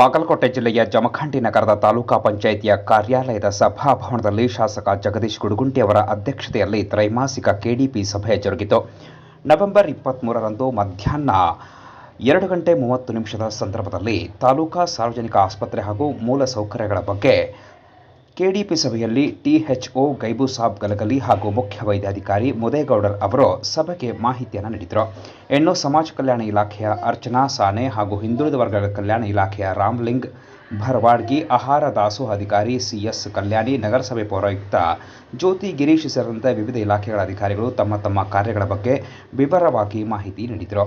ಬಾಗಲಕೋಟೆ ಜಿಲ್ಲೆಯ ಜಮಖಂಡಿ ನಗರದ ತಾಲೂಕಾ ಪಂಚಾಯಿತಿಯ ಕಾರ್ಯಾಲಯದ ಸಭಾಭವನದಲ್ಲಿ ಶಾಸಕ ಜಗದೀಶ್ ಗುಡುಗುಂಟಿ ಅವರ ಅಧ್ಯಕ್ಷತೆಯಲ್ಲಿ ತ್ರೈಮಾಸಿಕ ಕೆಡಿಪಿ ಸಭೆ ಜರುಗಿತು. ನವೆಂಬರ್ ಇಪ್ಪತ್ಮೂರರಂದು ಮಧ್ಯಾಹ್ನ ಎರಡು ಗಂಟೆ ಮೂವತ್ತು ನಿಮಿಷದ ಸಂದರ್ಭದಲ್ಲಿ ತಾಲೂಕಾ ಸಾರ್ವಜನಿಕ ಆಸ್ಪತ್ರೆ ಹಾಗೂ ಮೂಲ ಸೌಕರ್ಯಗಳ ಬಗ್ಗೆ ಕೆಡಿಪಿ ಸಭೆಯಲ್ಲಿ ಟಿಎಚ್ಒ ಗೈಬು ಸಾಬ್ ಗಲಗಲಿ ಹಾಗೂ ಮುಖ್ಯ ವೈದ್ಯಾಧಿಕಾರಿ ಮುದೇಗೌಡರ್ ಅವರು ಸಭೆಗೆ ಮಾಹಿತಿಯನ್ನು ನೀಡಿದರು. ಹೆಣ್ಣು ಸಮಾಜ ಕಲ್ಯಾಣ ಇಲಾಖೆಯ ಅರ್ಚನಾ ಸಾನೆ ಹಾಗೂ ಹಿಂದುಳಿದ ವರ್ಗಗಳ ಕಲ್ಯಾಣ ಇಲಾಖೆಯ ರಾಮ್ಲಿಂಗ್ ಭರವಾಡ್ಗಿ, ಆಹಾರ ದಾಸೋಹ ಅಧಿಕಾರಿ ಸಿಎಸ್ ಕಲ್ಯಾಣಿ, ನಗರಸಭೆ ಪೌರಾಯುಕ್ತ ಜ್ಯೋತಿ ಗಿರೀಶ್ ಸೇರಿದಂತೆ ವಿವಿಧ ಇಲಾಖೆಗಳ ಅಧಿಕಾರಿಗಳು ತಮ್ಮ ತಮ್ಮ ಕಾರ್ಯಗಳ ಬಗ್ಗೆ ವಿವರವಾಗಿ ಮಾಹಿತಿ ನೀಡಿದರು.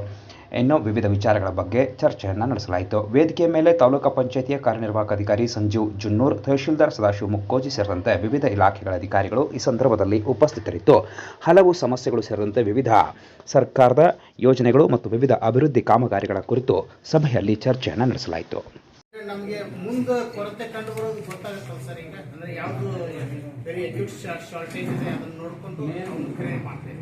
ಇನ್ನು ವಿವಿಧ ವಿಚಾರಗಳ ಬಗ್ಗೆ ಚರ್ಚೆಯನ್ನು ನಡೆಸಲಾಯಿತು. ವೇದಿಕೆ ಮೇಲೆ ತಾಲೂಕು ಪಂಚಾಯಿತಿಯ ಕಾರ್ಯನಿರ್ವಾಹಕ ಅಧಿಕಾರಿ ಸಂಜೀವ್ ಜುನ್ನೂರ್ ತಹಶೀಲ್ದಾರ್ ಸದಾಶಿವ ಮುಕ್ಕೋಜಿ ಸೇರಿದಂತೆ ವಿವಿಧ ಇಲಾಖೆಗಳ ಅಧಿಕಾರಿಗಳು ಈ ಸಂದರ್ಭದಲ್ಲಿ ಉಪಸ್ಥಿತರಿದ್ದು ಹಲವು ಸಮಸ್ಯೆಗಳು ಸೇರಿದಂತೆ ವಿವಿಧ ಸರ್ಕಾರದ ಯೋಜನೆಗಳು ಮತ್ತು ವಿವಿಧ ಅಭಿವೃದ್ಧಿ ಕಾಮಗಾರಿಗಳ ಕುರಿತು ಸಭೆಯಲ್ಲಿ ಚರ್ಚೆಯನ್ನು ನಡೆಸಲಾಯಿತು. ನಮಗೆ ಮುಂದೆ ಕೊರತೆ ಕಂಡು ಬರೋದು ಗೊತ್ತಾಗುತ್ತಲ್ಲ ಸರ್ ಈಗ? ಅಂದ್ರೆ ಯಾವುದು ವೆರಿ ಅಕ್ಯೂಟ್ ಶಾರ್ಟೇಜ್ ಇದೆ ಅದನ್ನ ನೋಡ್ಕೊಂಡು ಅವ್ನು ಕ್ರಿಯೇಟ್ ಮಾಡ್ತೇವೆ.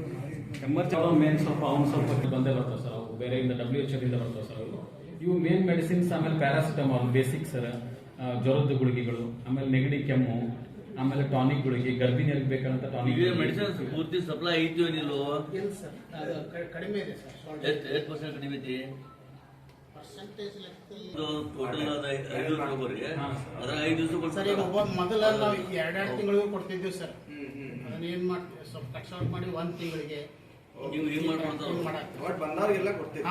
ಎಮರ್ಜೆನ್ಸಿ ಮೇನ್ ಸ್ವಲ್ಪ ಅವ್ನು ಸ್ವಲ್ಪ ಬಂದೇ ಬರ್ತಾವೆ ಸರ್. ಅವು ಇಂದ ಡಬ್ಲ್ಯೂ ಎಚ್ ಇಂದ ಬರ್ತವೆ ಸರ್ ಅವು ಇವು ಮೇನ್ ಮೆಡಿಸಿನ್ಸ್ ಆಮೇಲೆ ಪ್ಯಾರಾಸಿಟಮಾಲ್ ಬೇಸಿಕ್ ಸರ್ ಜ್ವರದ ಗುಳಿಗೆಗಳು ಆಮೇಲೆ ನೆಗಡಿ ಕೆಮ್ಮು ಆಮೇಲೆ ಟಾನಿಕ್ ಗುಳಿಗೆ ಗರ್ಭಿಣಿಯರಿಗೆ ಬೇಕಾದಂತ ಟಾನಿಕ್ ಮೆಡಿಸಿನ್ಸ್ ಪೂರ್ತಿ ಸಪ್ಲೈ ಐತಿ ಅದು ಕಡಿಮೆ ಇದೆ ಸರ್ ಎಷ್ಟು ಎಷ್ಟು ಪರ್ಸೆಂಟ್ ಕಡಿಮೆ ಐತಿ? ಮೊದಲ ನಾವು ಎರಡೆರಡು ತಿಂಗಳಿಗೂ ಕೊಡ್ತಿದ್ವಿ ಸರ್ ಅದನ್ನ ಏನ್ ಮಾಡ್ತೀವಿ ಸ್ವಲ್ಪ ಕಟ್ ಔಟ್ ಮಾಡಿ ಒಂದ್ ತಿಂಗಳಿಗೆ. ನೀವು ಹಿಂಗ್ ಬಂದವ್ರಿಗೆಲ್ಲ ಕೊಡ್ತೀವಿ.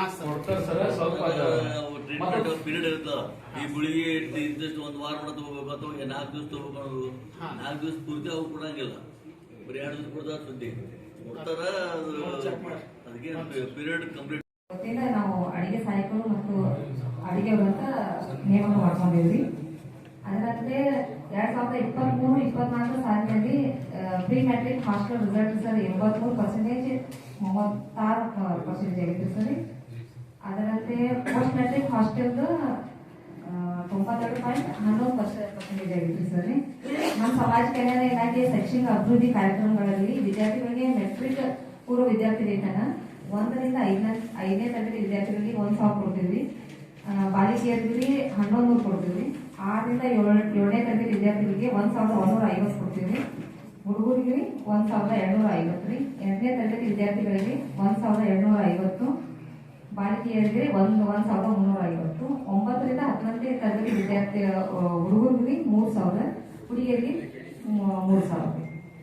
ಟ್ರೀಟ್ಮೆಂಟ್ ಪೀರಿಯಡ್ ಇರುತ್ತ? ಈ ಗುಳಿಗೆ ಇಂತಿಷ್ಟು ಒಂದ್ ವಾರ ಮಾಡ ತಗೋಬೇಕು ಅಥವಾ ನಾಲ್ಕು ದಿವಸ ತಗೋಬೇಕು ನಾಲ್ಕು ದಿವಸ ಪೂರ್ತಿ ಅವ್ರು ಕೊಡಂಗಿಲ್ಲ. ಬರೀ ಎರಡು ದಿವಸ ಕೊಡ್ತಾರ ಸುದ್ದಿ. ಕೊಡ್ತಾರ? ಅದು ಅದಕ್ಕೆ ಪೀರಿಯಡ್ ಕಂಪ್ಲೀಟ್ ನಾವು ಅಡಿಗೆ ಸಹಾಯಕರು ಮತ್ತು ಅಡಿಗೆ ಅಂತ ನೇಮಕ ಮಾಡ್ಕೊಂಡಿದ್ವಿ. ಅದರಂತೆ ಎರಡ್ ಸಾವಿರದ ಇಪ್ಪತ್ತ್ ಮೂರು ಇಪ್ಪತ್ನಾಲ್ಕು ಸಾಲಿನಲ್ಲಿ pre matric hostel result sir ಎಂಬತ್ಮೂರು ಪರ್ಸೆಂಟೇಜ್ ಮೂವತ್ತಾರು ಪರ್ಸೆಂಟೇಜ್ ಆಗಿತ್ತು ಸರ್ ಅದರಂತೆ ಪೋಸ್ಟ್ ಮ್ಯಾಟ್ರಿಕ್ ಹಾಸ್ಟೆಲ್ದು ತೊಂಬತ್ತೆರಡು ಪಾಯಿಂಟ್ ಹನ್ನೊಂದು ಪರ್ಸೆಂಟೇಜ್ ಆಗಿತ್ತು ಸರ್ ನಮ್ಮ ಸಮಾಜ ಕಲ್ಯಾಣ ಇಲಾಖೆ ಶೈಕ್ಷಣಿಕ ಅಭಿವೃದ್ಧಿ ಕಾರ್ಯಕ್ರಮಗಳಲ್ಲಿ ವಿದ್ಯಾರ್ಥಿಗಳಿಗೆ ಮೆಟ್ರಿಕ್ ಪೂರ್ವ ವಿದ್ಯಾರ್ಥಿ ವೇತನ ಒಂದರಿಂದ ಐದನೇ ಐದನೇ ತರಗತಿ ವಿದ್ಯಾರ್ಥಿಗಳಿಗೆ ಒಂದು ಸಾವಿರ ಕೊಡ್ತೀವಿ. ಬಾಲಿಕೆಯರಿಗೆ ಹನ್ನೊಂದು ಕೊಡ್ತೀವಿ. ಆರರಿಂದ ಏಳು ಏಳನೇ ತರಗತಿ ವಿದ್ಯಾರ್ಥಿಗಳಿಗೆ ಒಂದು ಸಾವಿರದ ಒಂದೂರ ಐವತ್ತು ಕೊಡ್ತೀವಿ. ಹುಡುಗರಿಗೆ ಒಂದು ಸಾವಿರದ ಎರಡುನೂರ ಐವತ್ತು ರೀ. ಎಂಟನೇ ತರಗತಿ ವಿದ್ಯಾರ್ಥಿಗಳಿಗೆ ಒಂದು ಸಾವಿರದ ಎರಡುನೂರ ಐವತ್ತು. ಬಾಲಕಿಯರಿಗೆ ಒಂದು ಒಂದು ಸಾವಿರದ ಮುನ್ನೂರ ಐವತ್ತು. ಒಂಬತ್ತರಿಂದ ಹತ್ತನೇ ತರಗತಿ ವಿದ್ಯಾರ್ಥಿ ಹುಡುಗರಿಗೆ ಮೂರು ಸಾವಿರ. ಹುಡುಗಿಯರಿಗೆ ಮೂರು ಸಾವಿರ ಸಾವಿರ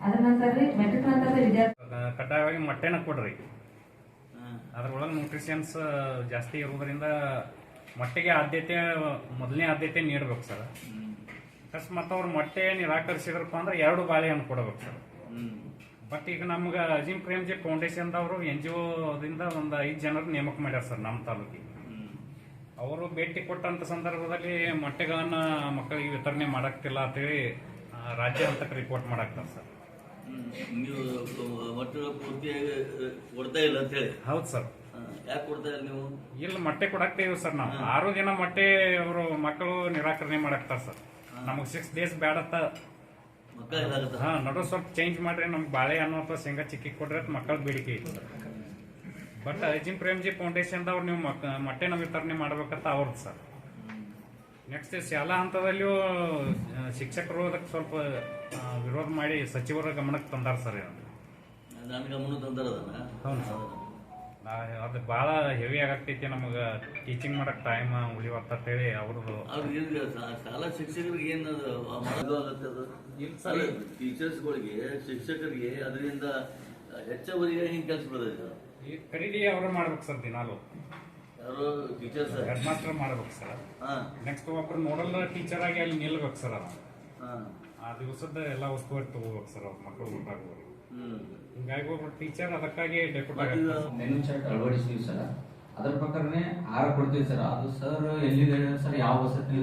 ಅದರ ನಂತರ ರೀ ಮೆಟ್ರಿಕ್ ನಂತರದ ವಿದ್ಯಾರ್ಥಿ ಕಡ್ಡಾಯವಾಗಿ ಮೊಟ್ಟೆನ ಕೊಡ್ರಿ. ಅದ್ರೊಳಗೆ ನ್ಯೂಟ್ರಿಷನ್ಸ್ ಜಾಸ್ತಿ ಇರೋದ್ರಿಂದ ಮೊಟ್ಟೆಗೆ ಆದ್ಯತೆ ಮೊದಲನೇ ಆದ್ಯತೆ ನೀಡ್ಬೇಕು ಸರ್. ಅಕಸ್ಮಾತ್ ಅವ್ರು ಮೊಟ್ಟೆ ನಿರಾಕರಿಸಿದ್ರಪ್ಪ ಅಂದ್ರೆ ಎರಡು ಬಾಳೆಹಣ್ಣು ಕೊಡ್ಬೇಕು ಸರ್. ಬಟ್ ಈಗ ನಮ್ಗೆ ಅಜಿಮ್ ಪ್ರೇಮ್ಜಿ ಫೌಂಡೇಶನ್ದವರು ಎನ್ ಜಿ ಒದಿಂದ ಒಂದು ಐದು ಜನರು ನೇಮಕ ಮಾಡ್ಯಾರ ಸರ್ ನಮ್ಮ ತಾಲೂಕಿಗೆ. ಅವರು ಭೇಟಿ ಕೊಟ್ಟಂತ ಸಂದರ್ಭದಲ್ಲಿ ಮೊಟ್ಟೆಗಳನ್ನ ಮಕ್ಕಳಿಗೆ ವಿತರಣೆ ಮಾಡಕ್ತಿಲ್ಲ ಅಂತೇಳಿ ರಾಜ್ಯ ಹಂತಕ್ಕೆ ರಿಪೋರ್ಟ್ ಮಾಡಾಕ್ತಾರೆ ಸರ್. ನೀವು ಕೊಡ್ತಾ ಇಲ್ಲ ಅಂತ ಹೇಳಿ. ಹೌದು ಸರ್. ಯಾಕೆ ಕೊಡ್ತಾ ಇಲ್ಲ ನೀವು? ಇಲ್ಲ ಮೊಟ್ಟೆ ಕೊಡಾಕ್ತೇವೆ ಸರ್ ನಾವು. ಆರು ದಿನ ಮೊಟ್ಟೆ ಅವರು ಮಕ್ಕಳು ನಿರಾಕರಣೆ ಮಾಡಾಕ್ತಾರ ಸರ್. ನಮಗೆ ಸಿಕ್ಸ್ ಡೇಸ್ ಬೇಡತ್ತ ಮಕ್ಕಳು ಹಾ ನಡು ಸ್ವಲ್ಪ ಚೇಂಜ್ ಮಾಡ್ರಿ ನಮ್ಗೆ ಬಾಳೆಹಣ್ಣು ಅಥವಾ ಶೇಂಗಾ ಚಿಕ್ಕಿ ಕೊಡ್ರಿ ಅಂತ ಮಕ್ಕಳ ಬೇಡಿಕೆ ಐತಿ. ಬಟ್ ಐಜಿನ್ ಪ್ರೇಮ್ಜಿ ಫೌಂಡೇಶನ್ದವ್ರು ನೀವು ಮಕ್ ನಾವು ವಿತರಣೆ ಮಾಡ್ಬೇಕಂತ ಅವ್ರದ್ದು ಸರ್. ನೆಕ್ಸ್ಟ್ ಶಾಲಾ ಹಂತದಲ್ಲಿಯೂ ಆ, ಶಿಕ್ಷಕರು ಅದಕ್ಕೆ ಸ್ವಲ್ಪ ಆ, ವಿರೋಧ ಮಾಡಿ ಸಚಿವರ ಗಮನಕ್ಕೆ ತಂದಾರ ಸರ್ ಇದನ್ನ. ನನ್ನ ಗಮನ ತಂದಾರ ಅದನ್ನ? ಹೌದು. ಸರ್. ನಾ- ಅದು ಭಾಳ ಹೆವಿ ಆಗತ್ತೈತಿ ನಮಗೆ. ಟೀಚಿಂಗ್ ಮಾಡಕ್ ಟೈಮ್ ಉಳಿವತ್ತ ಹೇಳಿ ಅವ್ರದ್ದು ಅದು ಶಾಲಾ ಶಿಕ್ಷಕರಿಗೆ ಏನು ಅದು ಆಗುತ್ತೆ ಅದು? ಅಲ್ಲ, ಟೀಚರ್ಸ್ಗಳಿಗೆ ಶಿಕ್ಷಕರಿಗೆ ಅದರಿಂದ ಹೆಚ್ಚುವರಿಗೆ ಹಿಂಗೆ ಕೆಲಸ ಖರೀದಿ ಅವರು ಮಾಡ್ಬೇಕು ಸರ್ ದಿನಾಲು. ಯಾರು? ಟೀಚರ್ಸ್ ಹೆಡ್ ಮಾಸ್ಟರ್ ಮಾಡ್ಬೇಕು ಸರ್. ಹಾ. ನೆಕ್ಸ್ಟ್ ಒಬ್ರು ನೋಡಲ್ಲ ಟೀಚರ್ ಆಗಿ ಅಲ್ಲಿ ನಿಲ್ಬೇಕು ಸರ್ ಅವ ಹಾ. ಆ ದಿವಸದ ಎಲ್ಲ ಉಸ್ತುವಾರಿ ತಗೋಬೇಕು ಸರ್ ಅವ್ರ ಮಕ್ಕಳು ಊಟ ಹಿಂಗಾಗಿ ಟೀಚರ್ ಅದಕ್ಕಾಗಿ ಡೆಪ್ಯೂಟ್ ಅಳವಡಿಸ್ತೀವಿ ಸರ್. ಅದ್ರ ಪ್ರಕಾರನೇ ಆಹಾರ ಕೊಡ್ತೀವಿ ಸರ್. ಅದು ಸರ್ ಎಲ್ಲಿದೆ ಸರ್? ಯಾವ ವಸತಿ?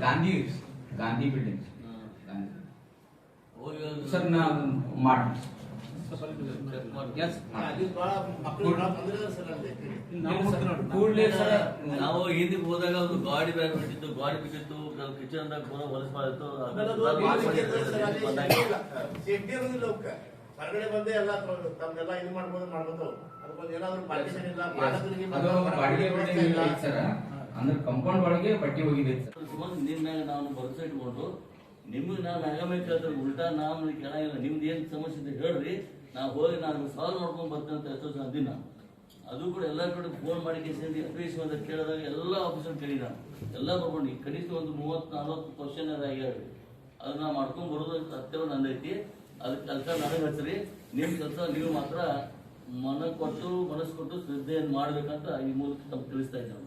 Gandhi Gandhi building hmm. ಗಾಂಧಿ ಹೋಗಿ ಸರ್ ನಾ ಮಾಡ್ತೀನಿ ನಾವು ಹಿಂದಿ ಹೋದಾಗ ಒಂದು ಗಾಡಿ ಬ್ಯಾಗ್ ಬಿಟ್ಟಿತ್ತು ಗಾಡಿ ಬಿಟ್ಟಿತ್ತು ಕಿಚನ್ ದಾಗ ಪೂರ ಹೊಲಸ್ ಮಾಡಿತ್ತು ಹೊರಗಡೆ ಬಂದೆ ಎಲ್ಲ ತಮ್ಮೆಲ್ಲ ಇದು ಮಾಡ್ಬೋದು ಮಾಡ್ಬೋದು ಪಾರ್ಟಿಷನ್ ಇಲ್ಲ ಅಂದ್ರೆ ನಾವು ಭರವಸೆ ಇಟ್ಕೊಂಡು ನಿಮ್ಗೆ ನಾನು ಕೇಳ್ತಾರೆ ಉಲ್ಟಾ ನಾನು ಕೇಳಂಗಿಲ್ಲ ನಿಮ್ದು ಏನ್ ಸಮಸ್ಯೆ ಇದೆ ಹೇಳ್ರಿ ನಾವು ಹೋಗಿ ನಾನು ಸಾಲ್ವ್ ಮಾಡ್ಕೊಂಡು ಬರ್ತೀನಿ ಅಂತ ಎಷ್ಟೋ ದಿನ ಅಂದಿನಿ ಅದು ಕೂಡ ಎಲ್ಲ ಕಡೆ ಫೋನ್ ಮಾಡಿ ಕೇಸಿಂದ ಅಪ್ಲಿಕೇಶನ್ ಅಂತ ಕೇಳಿದಾಗ ಎಲ್ಲ ಆಫೀಸರ್ ಕೇಳಿ ನಾನು ಎಲ್ಲ ಬರ್ಕೊಂಡು ಕನಿಷ್ಠ ಒಂದು ಮೂವತ್ತು, ನಲ್ವತ್ತು ಕ್ವಶನ್ ಆಗ್ಯಾವ ಅದನ್ನ ಮಾಡ್ಕೊಂಡು ಬರೋದು ಸತ್ಯವ ನಂದೈತಿ. ಅದಕ್ಕೆ ಕೆಲಸ ನನಗೆ ಹಚ್ಚ್ರಿ ನಿಮ್ಮ ಕೆಲಸ ನೀವು ಮಾತ್ರ ಮನ ಕೊಟ್ಟು, ಮನಸ್ಸು ಕೊಟ್ಟು ಶ್ರದ್ಧೆಯನ್ನು ಮಾಡ್ಬೇಕಂತ ಈ ಮೂಲಕ ತಿಳಿಸ್ತಾ ಇದ್ದೇನೆ.